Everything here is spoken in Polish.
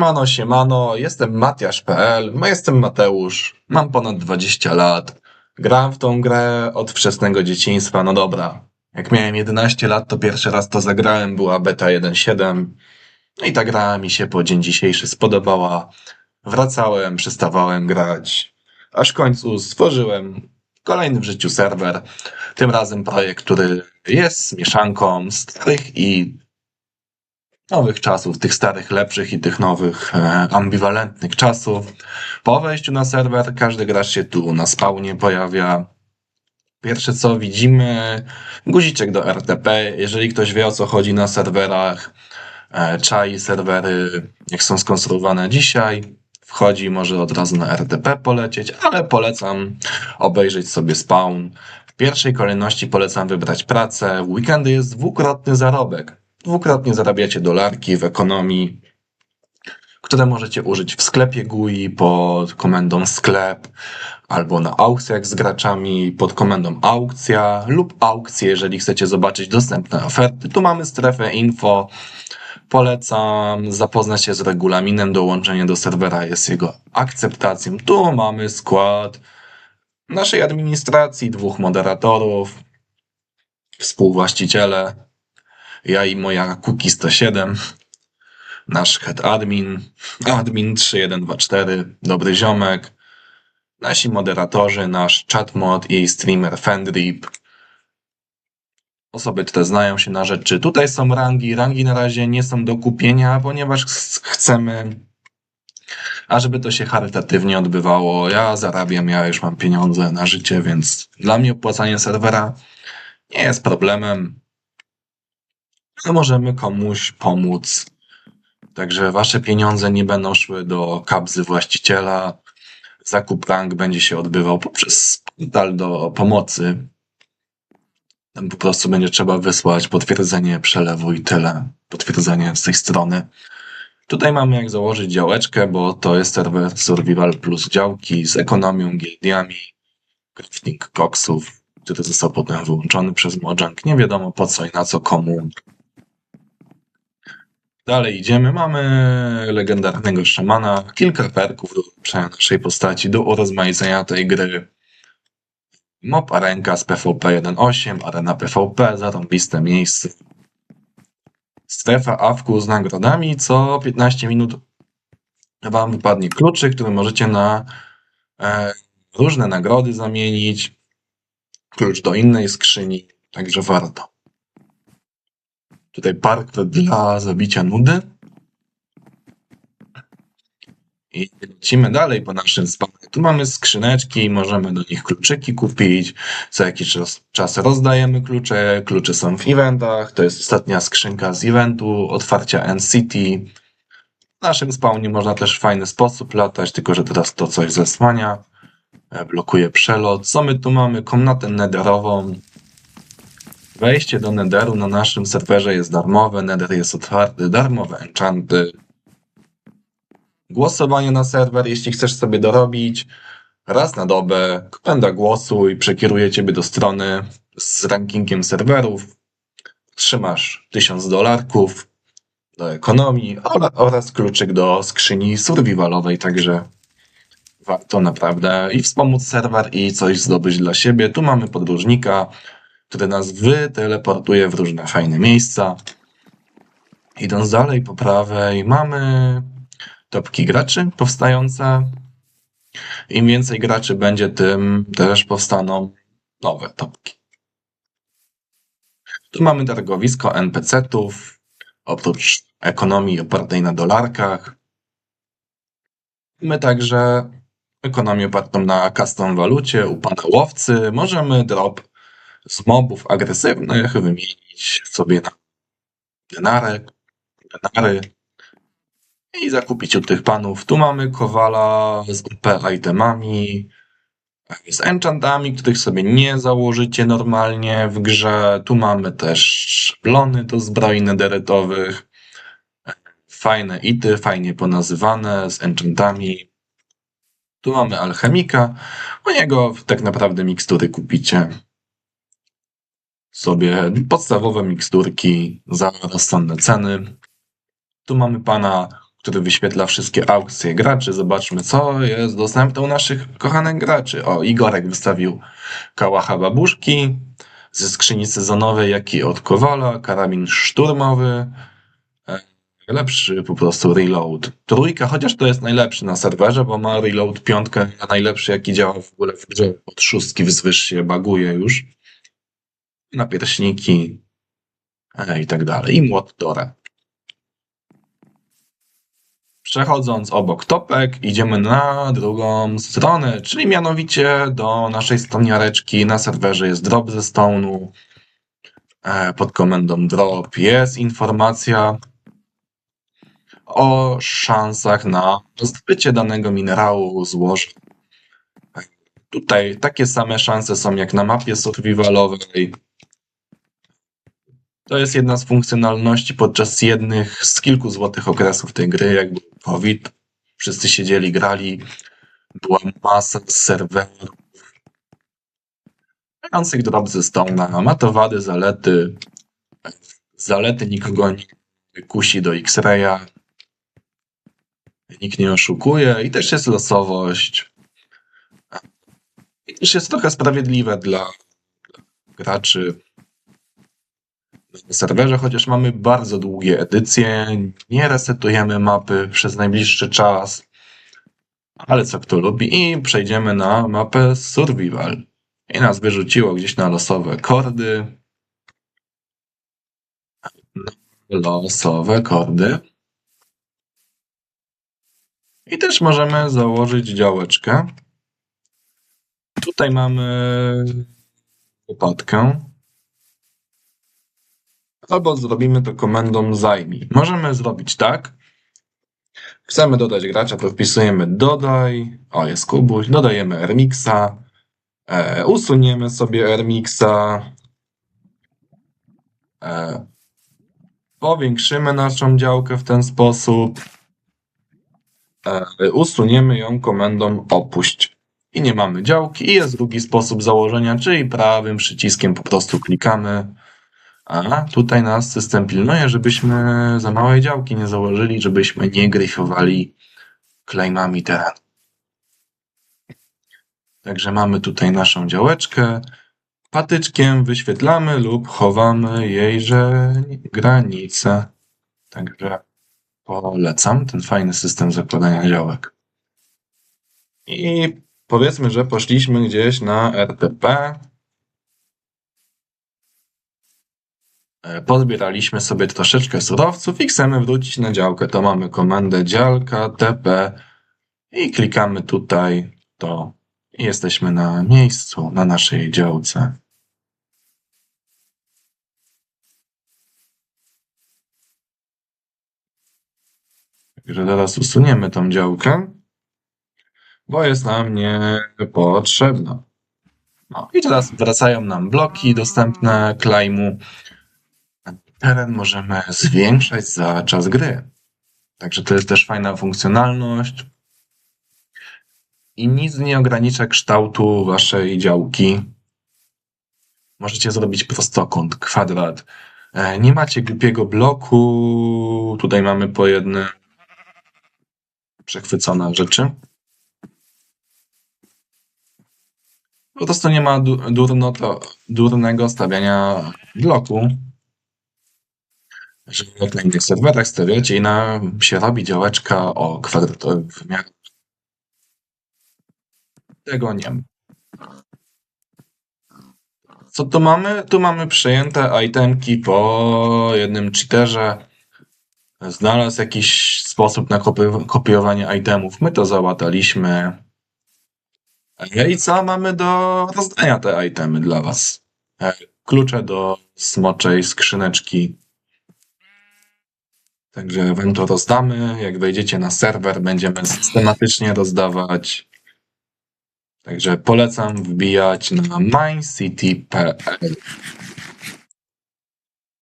Siemano, siemano, jestem Matiasz.pl, no jestem Mateusz, mam ponad 20 lat, grałem w tą grę od wczesnego dzieciństwa, no dobra. Jak miałem 11 lat, to pierwszy raz to zagrałem, była beta 1.7, no i ta gra mi się po dzień dzisiejszy spodobała. Wracałem, przestawałem grać, aż w końcu stworzyłem kolejny w życiu serwer, tym razem projekt, który jest mieszanką starych i nowych czasów, tych starych, lepszych i tych nowych, e, ambiwalentnych czasów. Po wejściu na serwer każdy gracz się tu na spawnie pojawia. Pierwsze co widzimy, guziczek do RTP. Jeżeli ktoś wie o co chodzi na serwerach, e, czai serwery, jak są skonstruowane dzisiaj, wchodzi, może od razu na RTP polecieć, ale polecam obejrzeć sobie spawn. W pierwszej kolejności polecam wybrać pracę. W weekendy jest dwukrotny zarobek dwukrotnie zarabiacie dolarki w ekonomii, które możecie użyć w sklepie GUI pod komendą sklep albo na aukcjach z graczami pod komendą aukcja lub aukcje, jeżeli chcecie zobaczyć dostępne oferty. Tu mamy strefę info. Polecam zapoznać się z regulaminem. Dołączenie do serwera jest jego akceptacją. Tu mamy skład naszej administracji, dwóch moderatorów, współwłaściciele, ja i moja Cookie 107, nasz head admin, admin 3124, dobry ziomek, nasi moderatorzy, nasz chatmod i streamer Fendrip. Osoby, które znają się na rzeczy. Tutaj są rangi. Rangi na razie nie są do kupienia, ponieważ chcemy, ażeby to się charytatywnie odbywało. Ja zarabiam, ja już mam pieniądze na życie, więc dla mnie opłacanie serwera nie jest problemem że możemy komuś pomóc. Także wasze pieniądze nie będą szły do kabzy właściciela. Zakup rank będzie się odbywał poprzez portal do pomocy. Tam po prostu będzie trzeba wysłać potwierdzenie przelewu i tyle. Potwierdzenie z tej strony. Tutaj mamy jak założyć działeczkę, bo to jest serwer Survival plus działki z ekonomią, gildiami, crafting koksów, który został potem wyłączony przez Mojang. Nie wiadomo po co i na co komu. Dalej idziemy. Mamy legendarnego szamana, kilka perków do naszej postaci, do urozmaicenia tej gry. Mop Arenka z PvP 1.8, Arena PvP, zarąbiste miejsce. Strefa AWK z nagrodami. Co 15 minut Wam wypadnie kluczyk, który możecie na e, różne nagrody zamienić. Klucz do innej skrzyni, także warto. Tutaj park dla zabicia nudy. I lecimy dalej po naszym spawnie. Tu mamy skrzyneczki, możemy do nich kluczyki kupić. Co jakiś czas, czas rozdajemy klucze. Klucze są w eventach. To jest ostatnia skrzynka z eventu, otwarcia NCT. W naszym spawnie można też w fajny sposób latać, tylko że teraz to coś zesłania. E, blokuje przelot. Co my tu mamy? Komnatę netherową. Wejście do Netheru na naszym serwerze jest darmowe, Nether jest otwarty, darmowe enchanty. Głosowanie na serwer, jeśli chcesz sobie dorobić raz na dobę, komenda głosu i przekieruje ciebie do strony z rankingiem serwerów. Trzymasz 1000 dolarków do ekonomii oraz kluczyk do skrzyni survivalowej, także warto naprawdę i wspomóc serwer i coś zdobyć dla siebie. Tu mamy podróżnika, które nas wyteleportuje w różne fajne miejsca. Idąc dalej po prawej mamy topki graczy powstające. Im więcej graczy będzie, tym też powstaną nowe topki. Tu mamy targowisko NPC-ów, oprócz ekonomii opartej na dolarkach. My także ekonomię opartą na custom walucie, u pana łowcy. Możemy drop z mobów agresywnych wymienić sobie na denary, denary i zakupić u tych panów. Tu mamy kowala z UP itemami, z enchantami, których sobie nie założycie normalnie w grze. Tu mamy też plony do zbroi nederetowych. Fajne ity, fajnie ponazywane, z enchantami. Tu mamy alchemika. U niego tak naprawdę mikstury kupicie sobie podstawowe miksturki za rozsądne ceny. Tu mamy pana który wyświetla wszystkie aukcje graczy. Zobaczmy, co jest dostępne u naszych kochanych graczy. O, Igorek wystawił kałacha babuszki ze skrzyni sezonowej, jak i od Kowala, karabin szturmowy, e, lepszy po prostu reload. Trójka, chociaż to jest najlepszy na serwerze, bo ma reload piątkę, a najlepszy jaki działa w ogóle w grze. Od szóstki wzwyż się baguje już. Na pierśniki e, i tak dalej. I młot. Przechodząc obok topek, idziemy na drugą stronę, czyli mianowicie do naszej stoniareczki. Na serwerze jest drop ze stone'u. E, Pod komendą drop jest informacja o szansach na zdobycie danego minerału, złoża. Tutaj takie same szanse są jak na mapie survivalowej. To jest jedna z funkcjonalności podczas jednych z kilku złotych okresów tej gry, jak był COVID. Wszyscy siedzieli, grali. Była masa serwerów. Mających drop ze Stone'a. Ma to wady, zalety. Zalety nikogo nie kusi do X-Raya. Nikt nie oszukuje i też jest losowość. I też jest trochę sprawiedliwe dla, graczy serwerze, chociaż mamy bardzo długie edycje, nie resetujemy mapy przez najbliższy czas, ale co kto lubi i przejdziemy na mapę Survival. I nas wyrzuciło gdzieś na losowe kordy. Losowe kordy. I też możemy założyć działeczkę. Tutaj mamy wypadkę. Albo zrobimy to komendą zajmij. Możemy zrobić tak. Chcemy dodać gracza, to wpisujemy dodaj. O, jest Kubuś. Dodajemy Ermixa. E, usuniemy sobie Ermixa. E, powiększymy naszą działkę w ten sposób. E, usuniemy ją komendą opuść. I nie mamy działki. I jest drugi sposób założenia, czyli prawym przyciskiem po prostu klikamy. A tutaj nas system pilnuje, żebyśmy za małej działki nie założyli, żebyśmy nie gryfowali claimami terenu. Także mamy tutaj naszą działeczkę. Patyczkiem wyświetlamy lub chowamy jejże granice. Także polecam ten fajny system zakładania działek. I powiedzmy, że poszliśmy gdzieś na RTP. Pozbieraliśmy sobie troszeczkę surowców i chcemy wrócić na działkę. To mamy komendę działka tp i klikamy tutaj to i jesteśmy na miejscu, na naszej działce. Także teraz usuniemy tą działkę, bo jest nam niepotrzebna. No i teraz wracają nam bloki dostępne claimu. Teren możemy zwiększać za czas gry. Także to jest też fajna funkcjonalność. I nic nie ogranicza kształtu waszej działki. Możecie zrobić prostokąt, kwadrat. E, Nie macie głupiego bloku. Tutaj mamy po jednym przechwycone rzeczy. Po prostu nie ma du- durno to, durnego stawiania bloku. Że jak na innych serwerach stawiacie i nam się robi działeczka o kwadratowych wymiarach. Tego nie ma. Co tu mamy? Tu mamy przejęte itemki po jednym cheaterze. Znalazł jakiś sposób na kopi- kopiowanie itemów. My to załataliśmy. E, I co mamy do rozdania te itemy dla was? E, Klucze do smoczej skrzyneczki. Także wam to rozdamy. Jak wejdziecie na serwer, będziemy systematycznie rozdawać. Także polecam wbijać na mycity.pl.